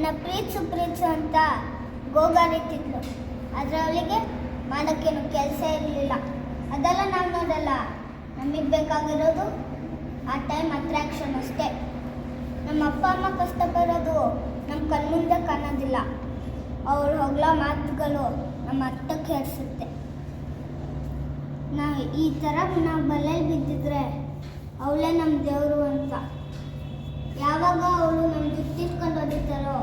ನನ್ನ ಪ್ರೀತ್ಸು ಪ್ರೀತ್ಸು ಅಂತ ಗೋಗಾರಿತಿದ್ಲು ಆದರೆ ಅವಳಿಗೆ ಮಾಡೋಕ್ಕೇನು ಕೆಲಸ ಇರಲಿಲ್ಲ. ಅದೆಲ್ಲ ನಾವು ನೋಡಲ್ಲ. ನಮಗೆ ಬೇಕಾಗಿರೋದು ಆ ಟೈಮ್ ಅಟ್ರಾಕ್ಷನ್ ಅಷ್ಟೇ. ನಮ್ಮ ಅಪ್ಪ ಅಮ್ಮ ಕಷ್ಟಪಡೋದು ನಮ್ಮ ಕಣ್ಮುಂದೆ ಕಾಣೋದಿಲ್ಲ. ಅವ್ರು ಹೊಗಳ ಮಾತುಗಳು ನಮ್ಮ ಅರ್ಥ ಕೇಳಿಸುತ್ತೆ ನಾವು ಈ ಥರ ನಾವು ಬಲೆಯಲ್ಲಿ ಬಿದ್ದಿದ್ರೆ ಅವಳೇ ನಮ್ಮ ದೇವರು ಅಂತ ಯಾವಾಗ ಅವಳು ನಮ್ಮ ಜುಟ್ಟಿಟ್ಕೊಂಡು ಹೊಡಿತಾರೋ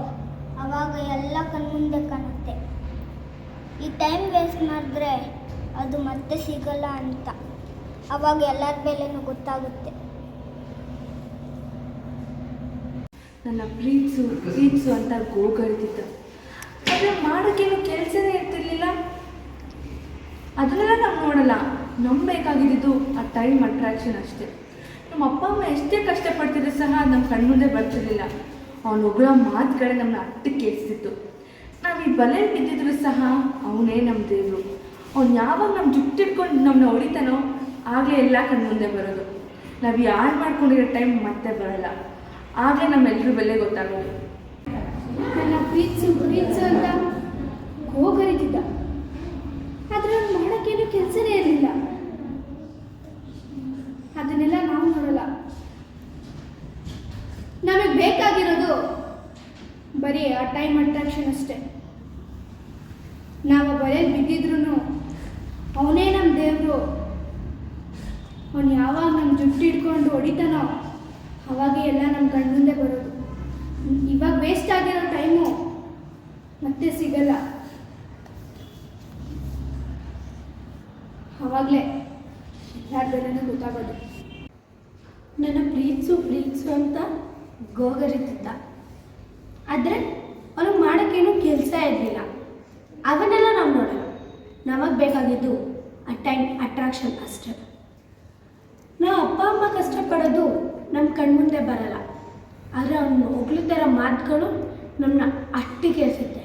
ಆವಾಗ ಕಣ್ಮುಂದೆ ಕಾಣುತ್ತೆ. ಈ ಟೈಮ್ ವೇಸ್ಟ್ ಮಾಡಿದ್ರೆ ಅದು ಮತ್ತೆ ಸಿಗಲ್ಲ ಅಂತ. ಅವಾಗ ಎಲ್ಲರ ಬೆಲೆನೂ ಗೊತ್ತಾಗುತ್ತೆ. ನನ್ನ ಪ್ರೀತ್ಸು ಪ್ರೀತ್ಸು ಅಂತ ಗೋಗಳಿದ್ದ ಆದರೆ ಮಾಡೋಕ್ಕೇನು ಕೆಲಸನೇ ಇರ್ತಿರ್ಲಿಲ್ಲ. ಅದನ್ನೆಲ್ಲ ನಾವು ನೋಡಲ್ಲ. ನಮ್ಗೆ ಬೇಕಾಗಿದ್ದು ಆ ಟೈಮ್ ಅಟ್ರಾಕ್ಷನ್ ಅಷ್ಟೇ. ನಮ್ಮ ಅಪ್ಪ, ಅಮ್ಮ ಎಷ್ಟೇ ಕಷ್ಟಪಡ್ತಿದ್ರು ಸಹ ನಮ್ಮ ಕಣ್ಮುಂದೆ ಬರ್ತಿರ್ಲಿಲ್ಲ. ಅವನು ಒಬ್ಬಳ ಮಾತುಗಳೇ ನಮ್ಮನ್ನ ಅಟ್ಟಕ್ಕೆ ಕೇಳಿಸ್ತಿತ್ತು ನಾವು ಬಲೆ ಬಲೆಯಲ್ಲಿ ಬಿದ್ದಿದ್ರು ಸಹ ಅವನೇ ನಮ್ಮ ದೇವರು. ಅವ್ನು ಯಾವಾಗ ನಮ್ಮ ಜುಟ್ಟಿಟ್ಕೊಂಡು ನಮ್ಮನ್ನ ಹೊಡಿತಾನೋ ಆಗಲೇ ಎಲ್ಲ ಕಣ್ಮುಂದೆ ಬರೋದು. ನಾವು ಯಾರು ಮಾಡ್ಕೊಂಡಿರೋ ಟೈಮ್ ಮತ್ತೆ ಬರಲ್ಲ. ಆಗಲೇ ನಮ್ಮೆಲ್ಲರೂ ಬೆಲೆ ಗೊತ್ತಾಗೋದು. ನನ್ನ ಪ್ರೀತ್ಸು ಪ್ರೀತ್ಸು ಅಂತ ಹೋಗರಿತಿದ್ದ ಆದರೆ ಅವ್ನು ಮಾಡೋಕ್ಕೇನು ಕೆಲಸನೇ ಇರಲಿಲ್ಲ. ಅದನ್ನೆಲ್ಲ ನಾವು ನೋಡಲ್ಲ. ನಮಗೆ ಬೇಕಾಗಿರೋದು ಬರೀ ಆ ಟೈಮ್ ಅಟ್ರಾಕ್ಷನ್ ಅಷ್ಟೇ. ನಾವು ಬರೆಯಲ್ಲಿ ಬಿದ್ದಿದ್ರು ಅವನೇ ನಮ್ಮ ದೇವರು. ಅವನು ಯಾವಾಗ ನಮ್ಮ ಜುಟ್ಟು ಹಿಡ್ಕೊಂಡು ಹೊಡಿತಾನೋ ಅವಾಗೇ ಎಲ್ಲ ನಮ್ಮ ಕಣ್ಮುಂದೆ ಬರೋದು. ಇವಾಗ ವೇಸ್ಟ್ ಆಗಿರೋ ಟೈಮು ಮತ್ತೆ ಸಿಗಲ್ಲ. ಅವಾಗಲೇ ಯಾರ ಬೆಲೆನೂ ಗೊತ್ತಾಗೋದು. ನನ್ನ ಪ್ರೀತ್ಸು ಪ್ರೀತ್ಸು ಅಂತ ಗೋಗರಿತಿದ್ದ. ಆದರೆ ಅವ್ನಿಗೆ ಮಾಡೋಕ್ಕೇನು ಕೆಲಸ ಇರಲಿಲ್ಲ. ಅವನ್ನೆಲ್ಲ ನಾವು ನೋಡೋಣ. ನಮಗೆ ಬೇಕಾಗಿದ್ದು ಟೈಮ್ ಅಟ್ರಾಕ್ಷನ್ ಅಷ್ಟೇ. ನಾವು ಅಪ್ಪ, ಅಮ್ಮ ಕಷ್ಟಪಡೋದು ನಮ್ಮ ಕಣ್ಮುಂದೆ ಬರಲ್ಲ. ಆದರೆ ಅವನು ಹೊಗಳಿದ್ದರ ಮಾತುಗಳು ನಮ್ಮನ್ನ ಅಟ್ಟಿ ಕೇಳಿಸುತ್ತೆ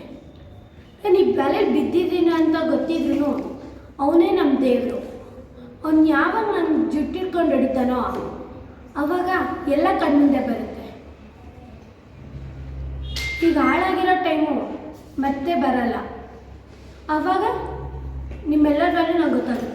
ನಾನು ಈ ಬೆಲೆ ಬಿದ್ದಿದ್ದೀನಿ ಅಂತ ಗೊತ್ತಿದ್ರು ಅವನೇ ನಮ್ಮ ದೇವರು. ಅವ್ನು ಯಾವಾಗ ನನ್ನ ಜುಟ್ಟಿಟ್ಕೊಂಡು ಹಿಡಿತಾನೋ ಅವಾಗ ಎಲ್ಲ ಕಣ್ಮುಂದೆ ಬರುತ್ತೆ. ಈಗ ಹಾಳಾಗಿರೋ ಟೈಮು ಮತ್ತೆ ಬರಲ್ಲ. ಆವಾಗ ನಿಮ್ಮೆಲ್ಲರ ಮೇಲೆ ನಂಗೆ ಗೊತ್ತಾಗುತ್ತೆ.